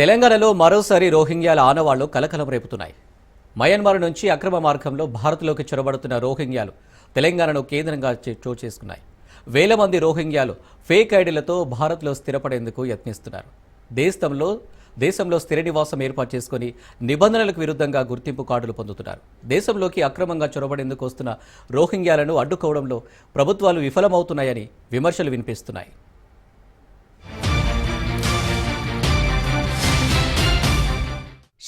తెలంగాణలో మరోసారి రోహింగ్యాల ఆనవాళ్ళు కలకలం రేపుతున్నాయి. మయన్మార్ నుంచి అక్రమ మార్గంలో భారత్లోకి చొరబడుతున్న రోహింగ్యాలు తెలంగాణను కేంద్రంగా చోటు చేసుకున్నాయి. వేల మంది రోహింగ్యాలు ఫేక్ ఐడీలతో భారత్లో స్థిరపడేందుకు యత్నిస్తున్నారు. దేశంలో దేశంలో స్థిర నివాసం ఏర్పాటు చేసుకుని నిబంధనలకు విరుద్ధంగా గుర్తింపు కార్డులు పొందుతున్నారు. దేశంలోకి అక్రమంగా చొరబడేందుకు వస్తున్న రోహింగ్యాలను అడ్డుకోవడంలో ప్రభుత్వాలు విఫలమవుతున్నాయని విమర్శలు వినిపిస్తున్నాయి.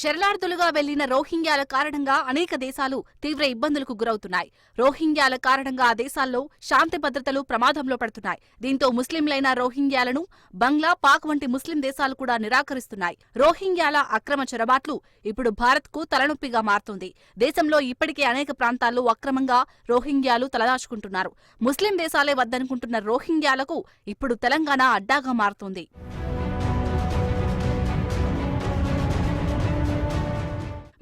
శరణార్థులుగా వెళ్ళిన రోహింగ్యాల కారణంగా అనేక దేశాలు తీవ్ర ఇబ్బందులకు గురవుతున్నాయి. రోహింగ్యాల కారణంగా ఆ దేశాల్లో శాంతి భద్రతలు ప్రమాదంలో పడుతున్నాయి. దీంతో ముస్లింలైన రోహింగ్యాలను బంగ్లా పాక్ వంటి ముస్లిం దేశాలు కూడా నిరాకరిస్తున్నాయి. రోహింగ్యాల అక్రమ చొరబాట్లు ఇప్పుడు భారత్కు తలనొప్పిగా మారుతుంది. దేశంలో ఇప్పటికే అనేక ప్రాంతాల్లో అక్రమంగా రోహింగ్యాలు తలదాచుకుంటున్నారు. ముస్లిం దేశాలే వద్దనుకుంటున్న రోహింగ్యాలకు ఇప్పుడు తెలంగాణ అడ్డాగా మారుతుంది.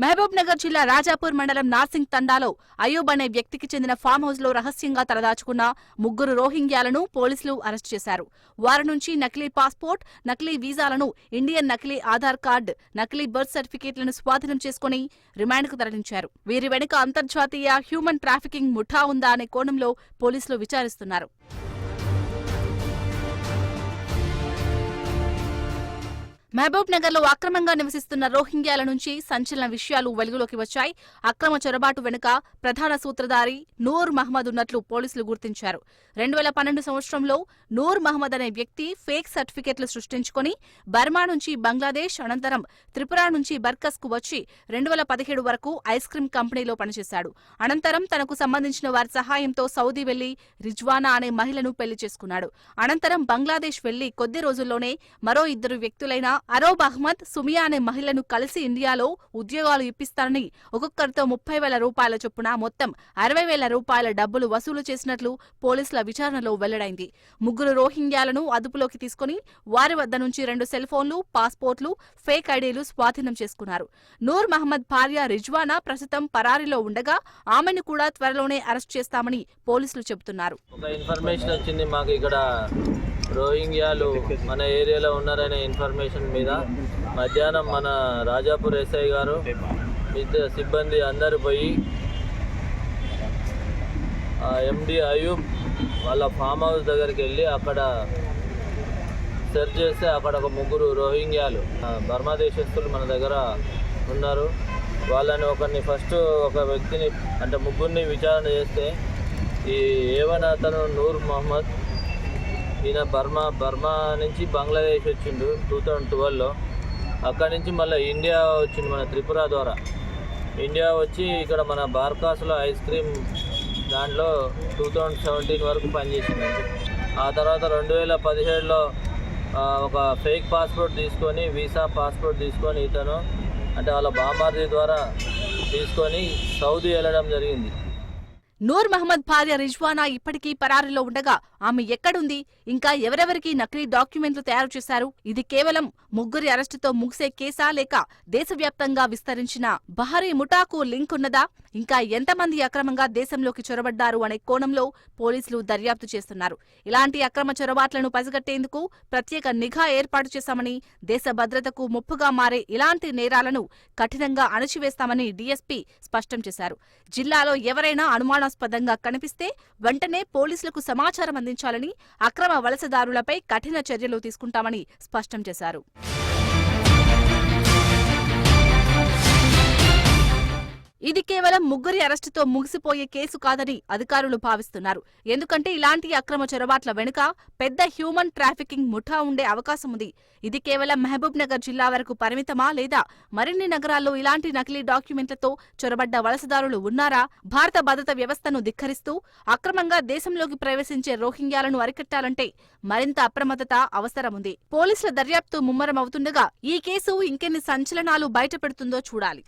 మహబూబ్ నగర్ జిల్లా రాజాపూర్ మండలం నాసింగ్ తండాలో అయూబ్ అనే వ్యక్తికి చెందిన ఫామ్ హౌస్లో రహస్యంగా తలదాచుకున్న ముగ్గురు రోహింగ్యాలను పోలీసులు అరెస్ట్ చేశారు. వారి నుంచి నకిలీ పాస్పోర్ట్ నకిలీ వీసాలను ఇండియన్ నకిలీ ఆధార్ కార్డు నకిలీ బర్త్ సర్టిఫికేట్లను స్వాధీనం చేసుకుని రిమాండ్కు తరలించారు. వీరి వెనుక అంతర్జాతీయ హ్యూమన్ ట్రాఫికింగ్ ముఠా ఉందా అనే కోణంలో పోలీసులు విచారిస్తున్నారు. మహబూబ్ నగర్లో అక్రమంగా నివసిస్తున్న రోహింగ్యాల నుంచి సంచలన విషయాలు వెలుగులోకి వచ్చాయి. అక్రమ చొరబాటు వెనుక ప్రధాన సూత్రధారి నూర్ మహమ్మద్ ఉన్నట్లు పోలీసులు గుర్తించారు. రెండు వేల పన్నెండు సంవత్సరంలో నూర్ మహమ్మద్ అనే వ్యక్తి ఫేక్ సర్టిఫికెట్లు సృష్టించుకుని బర్మా నుంచి బంగ్లాదేశ్ అనంతరం త్రిపుర నుంచి బర్కస్కు వచ్చి రెండు వేల పదిహేడు వరకు ఐస్ క్రీం కంపెనీలో పనిచేశాడు. అనంతరం తనకు సంబంధించిన వారి సహాయంతో సౌదీ వెళ్ళి రిజ్వానా అనే మహిళను పెళ్ళి చేసుకున్నాడు. అనంతరం బంగ్లాదేశ్ వెళ్ళి కొద్ది రోజుల్లోనే మరో ఇద్దరు వ్యక్తులైన అరోబ్ అహ్మద్ సుమియా అనే మహిళను కలిసి ఇండియాలో ఉద్యోగాలు ఇప్పిస్తారని ఒక్కొక్కరితో ముప్పై వేల రూపాయల చొప్పున మొత్తం అరవై వేల రూపాయల డబ్బులు వసూలు చేసినట్లు పోలీసుల విచారణలో వెల్లడైంది. ముగ్గురు రోహింగ్యాలను అదుపులోకి తీసుకుని వారి వద్ద నుంచి రెండు సెల్ ఫోన్లు పాస్పోర్ట్లు ఫేక్ ఐడీలు స్వాధీనం చేసుకున్నారు. నూర్ మహమ్మద్ భార్య రిజ్వానా ప్రస్తుతం పరారీలో ఉండగా ఆమెను కూడా త్వరలోనే అరెస్ట్ చేస్తామని పోలీసులు చెబుతున్నారు. ఇన్ఫర్మేషన్ వచ్చింది మాకు ఇక్కడ. రోహింగ్యాలు మన ఏరియాలో ఉన్నారనే ఇన్ఫర్మేషన్ మీద మధ్యాహ్నం మన రాజాపూర్ ఎస్ఐ గారు మిగతా సిబ్బంది అందరు పోయి ఎండి అయూబ్ వాళ్ళ ఫామ్ హౌస్ దగ్గరికి వెళ్ళి అక్కడ సెర్చ్ చేస్తే అక్కడ ఒక ముగ్గురు రోహింగ్యాలు ఆ, బర్మా దేశస్తులు మన దగ్గర ఉన్నారు. వాళ్ళని ఒకరిని ఫస్ట్ ఒక వ్యక్తిని అంటే ముగ్గురిని విచారణ చేస్తే ఈ ఏవన్ అతను నూర్ మహమ్మద్ ఈయన బర్మా బర్మా నుంచి బంగ్లాదేశ్ వచ్చిండు టూ థౌజండ్ ట్వెల్వ్లో. అక్కడి నుంచి మళ్ళీ ఇండియా వచ్చిండు మన త్రిపుర ద్వారా. ఇండియా వచ్చి ఇక్కడ మన బార్కాస్లో ఐస్ క్రీమ్ దాంట్లో టూ థౌజండ్ సెవెంటీన్ వరకు పనిచేసింది. ఆ తర్వాత రెండు వేల పదిహేడులో ఒక ఫేక్ పాస్పోర్ట్ తీసుకొని వీసా పాస్పోర్ట్ తీసుకొని ఇతను అంటే వాళ్ళ బామార్ది ద్వారా తీసుకొని సౌదీ వెళ్ళడం జరిగింది. నూర్ మహమ్మద్ భార్య రిజ్వానా ఇప్పటికీ పరారీలో ఉండగా ఆమె ఎక్కడుంది? ఇంకా ఎవరెవరికి నకిలీ డాక్యుమెంట్లు తయారు చేశారు? ఇది కేవలం ముగ్గురి అరెస్టుతో ముగిసే కేసా లేక దేశవ్యాప్తంగా విస్తరించిన బహరీ ముఠాకు లింక్ ఉన్నదా? ఇంకా ఎంతమంది అక్రమంగా దేశంలోకి చొరబడ్డారు అనే కోణంలో పోలీసులు దర్యాప్తు చేస్తున్నారు. ఇలాంటి అక్రమ చొరబాట్లను పసిగట్టేందుకు ప్రత్యేక నిఘా ఏర్పాటు చేశామని దేశ భద్రతకు ముప్పుగా మారే ఇలాంటి నేరాలను కఠినంగా అణచివేస్తామని డీఎస్పీ స్పష్టం చేశారు. జిల్లాలో ఎవరైనా అనుమానాస్పదంగా కనిపిస్తే వెంటనే పోలీసులకు సమాచారం అందించాలని అక్రమ వలసదారులపై కఠిన చర్యలు తీసుకుంటామని స్పష్టం చేశారు. ఇది కేవలం ముగ్గురి అరెస్టుతో ముగిసిపోయే కేసు కాదని అధికారులు భావిస్తున్నారు. ఎందుకంటే ఇలాంటి అక్రమ చొరబాట్ల వెనుక పెద్ద హ్యూమన్ ట్రాఫికింగ్ ముఠా ఉండే అవకాశం ఉంది. ఇది కేవలం మహబూబ్ నగర్ జిల్లా వరకు పరిమితమా లేదా మరిన్ని నగరాల్లో ఇలాంటి నకిలీ డాక్యుమెంట్లతో చొరబడ్డ వలసదారులు ఉన్నారా? భారత భద్రత వ్యవస్థను ధిక్కరిస్తూ అక్రమంగా దేశంలోకి ప్రవేశించే రోహింగ్యాలను అరికట్టాలంటే మరింత అప్రమత్తత అవసరముంది పోలీసుల దర్యాప్తు ముమ్మరం అవుతుండగా ఈ కేసు ఇంకెన్ని సంచలనాలు బయటపెడుతుందో చూడాలి.